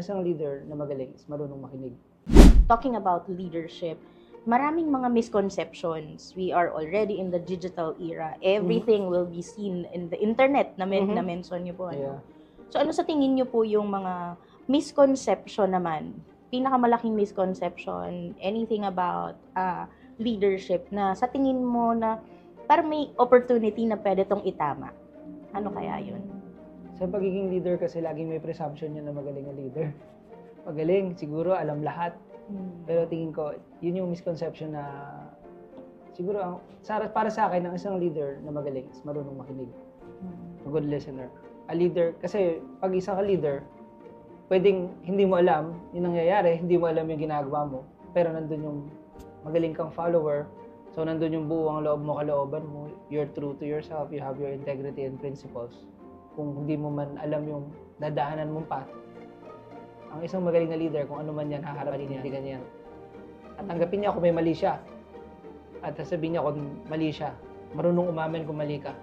Isang leader na magaling is marunong makinig. talking about leadership, maraming mga misconceptions. We are already in the digital era. Everything will be seen in the internet na, men- Mhm. na mention niyo po. Ano? Kaya, So ano sa tingin niyo po yung mga misconception naman? Pinakamalaking misconception, anything about ah, leadership na sa tingin mo na parang may opportunity na pwede tong itama. Ano kaya yun? Sa pagiging leader kasi laging may presumption yun na magaling na leader. Magaling, siguro alam lahat. Pero tingin ko, yun yung misconception na siguro ang, sa, para sa akin, ang isang leader na magaling is marunong makinig. A good listener. A leader, kasi pag isa ka leader, pwedeng hindi mo alam yung nangyayari, hindi mo alam yung ginagawa mo, pero nandun yung magaling kang follower, so nandun yung buwang loob mo, kalooban mo, you're true to yourself, you have your integrity and principles. Kung hindi mo man alam yung dadaanan mong path, ang isang magaling na leader, kung ano man yan, haharapin niya, hindi yan. At tanggapin niya kung may mali siya. At sasabihin niya kung mali siya. Marunong umamin kung mali ka.